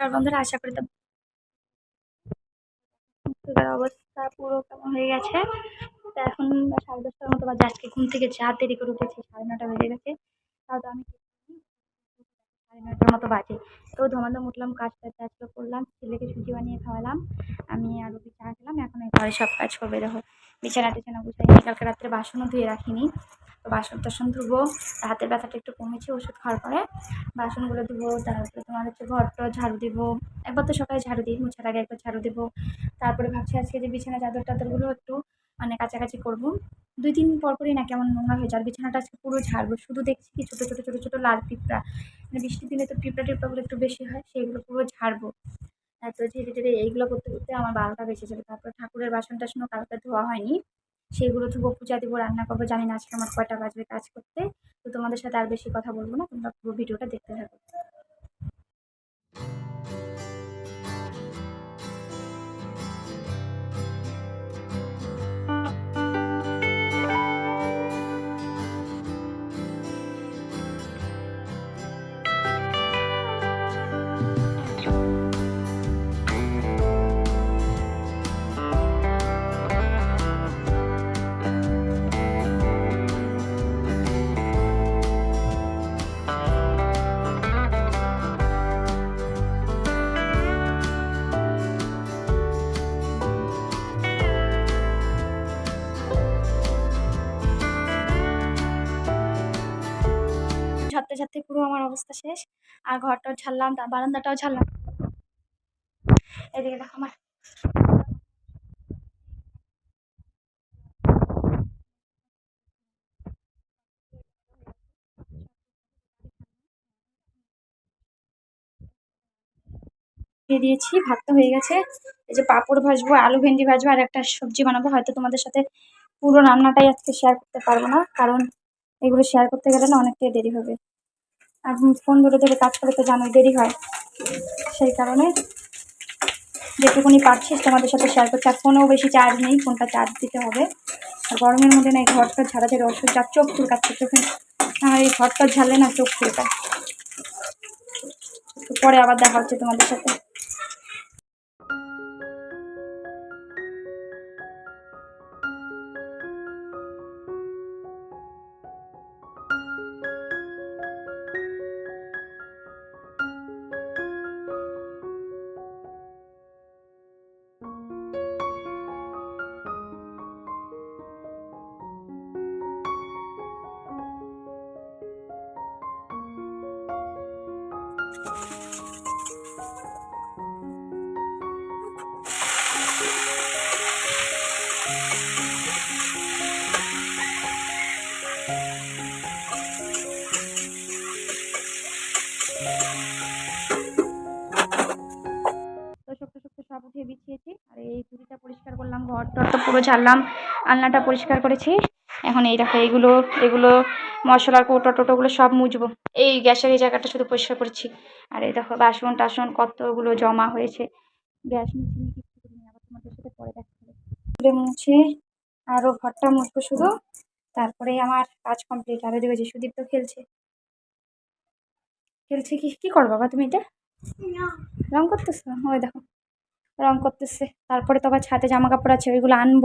আর বন্ধুরা, আশা করি তো মুখের অবস্থা পুরো কেমন হয়ে গেছে? তো এখন সাড়ে দশটার মতো বাজে। আজকে ঘুম থেকে যা দেরি করে উঠেছি, সাড়ে নটা বেজে গেছে। তাও তো আমি সাড়ে নটার মতো বাজে। তো ধমাধম উঠলাম, কাজ টাজ আজকে করলাম, ছেলেকে সুজি বানিয়ে খাওয়ালাম। আমি আর ওকে চা খেলাম, এখন এই ঘরে সব কাজ করবে, দেখো। বিছানা টিছানা গুছাইনি, কালকে রাত্রে বাসনও ধুয়ে রাখিনি। বাসন টাসন ধুবো হাতের ব্যথাটা একটু কমেছে, ওষুধ খাওয়ার পরে বাসনগুলো ধুবো, তারপরে তোমার হচ্ছে ঘরটা ঝাড়ু দেবো। একবার তো সকালে ঝাড়ু দিই, মোছার আগে একবার ঝাড়ু দেবো। তারপরে ভাবছি আজকে যে বিছানা চাদর টাদরগুলো একটু মানে কাছাকাছি করব। দুই তিন পর পরই না কেমন নোংরা হয়ে যায় আর বিছানাটা আজকে পুরো ঝাড়বো। শুধু দেখছি কি ছোটো ছোটো ছোটো ছোটো লাল পিঁপড়া। মানে বৃষ্টির দিনে তো পিঁপড়া টিপড়াগুলো একটু বেশি হয়, সেগুলো পুরো ঝাড়বো। তো ধীরে ধীরে এইগুলো করতে করতে আমার বারোটা বেঁচে যাবে। তারপরে ঠাকুরের বাসন টাসনও কালকে ধোয়া হয়নি। সেগুলো ধুবো পূজা দেবো, রান্না করব, জানি না আজকে আমার কয়টা বাজবে কাজ করতে। তো তোমাদের সাথে আর বেশি কথা বলব না, তোমরা পুরো ভিডিওটা দেখতে থাকো। ঝরতে ঝরতে পুরো আমার অবস্থা শেষ। আর ঘরটাও ছাড়লাম তার বারান্দাটাও ছাড়লাম এদিকে দেখো আমার দিয়ে দিয়েছি, ভাত তো হয়ে গেছে। এই যে পাঁপড় ভাজবো, আলু ভেন্ডি ভাজবো, আর একটা সবজি বানাবো। হয়তো তোমাদের সাথে পুরো রান্নাটাই আজকে শেয়ার করতে পারব না, কারণ এগুলো শেয়ার করতে গেলে না অনেকটাই দেরি হবে। আর ফোন ধরে ধরে কাজ করে তো জানোই দেরি হয়। সেই কারণে যেটুকুনি পারছিস তোমাদের সাথে শেয়ার করছি। আর ফোনেও বেশি চার্জ নেই ফোনটা চার্জ দিতে হবে। আর গরমের মধ্যে না এই ঘরটা ঝাড়াতে ওষুধ যা চোখ চুলকাচ্ছে চোখে আর এই ঘরটা ঝাড়লে না চোখ চুলকায়। পরে আবার দেখা হচ্ছে তোমাদের সাথে। উঠিয়ে বিছিয়েছি। আর এই ঝুড়িটা পরিষ্কার করলাম ঘর টর তো পুরো ঝাড়লাম আলনাটা পরিষ্কার করেছি। এখন এই দেখো এইগুলো এগুলো মশলার কৌটো টোটোগুলো সব মুছবো। এই গ্যাসের এই জায়গাটা শুধু পরিষ্কার করেছি। আর এই দেখো বাসন টাসন কতগুলো জমা হয়েছে। গ্যাস মুছিনি কিছু করিনি আবার তোমাদের সাথে পরে দেখা হবে। মুছে আরও ঘরটা মুছবো শুধু। তারপরে আমার কাজ কমপ্লিট আর ওদিকে যে সুদীপ তো খেলছে। খেলছে কি কী করো বাবা তুমি এটা? রং করতেছো? ওই দেখো। রং করতেছে। তারপরে তো আবার ছাদে জামা কাপড় আছে, ওইগুলো আনব।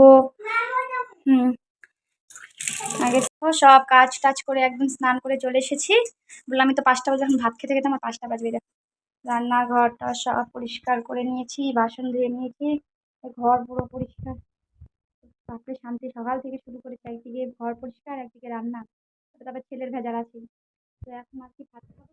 হুম। আগে সব কাজ টাজ করে একদম স্নান করে চলে এসেছি। বললাম, আমি তো পাঁচটা বাজে, এখন ভাত খেতে খেতে আমার পাঁচটা বাজবে দেখো। রান্নাঘরটা সব পরিষ্কার করে নিয়েছি, বাসন ধুয়ে নিয়েছি, ঘর পুরো পরিষ্কার। তারপরে শান্তি সকাল থেকে শুরু করেছি একদিকে ঘর পরিষ্কার, একদিকে রান্না, তারপর ছেলের ভেজাল আছে। তো এখন আর কি ভাত খাব?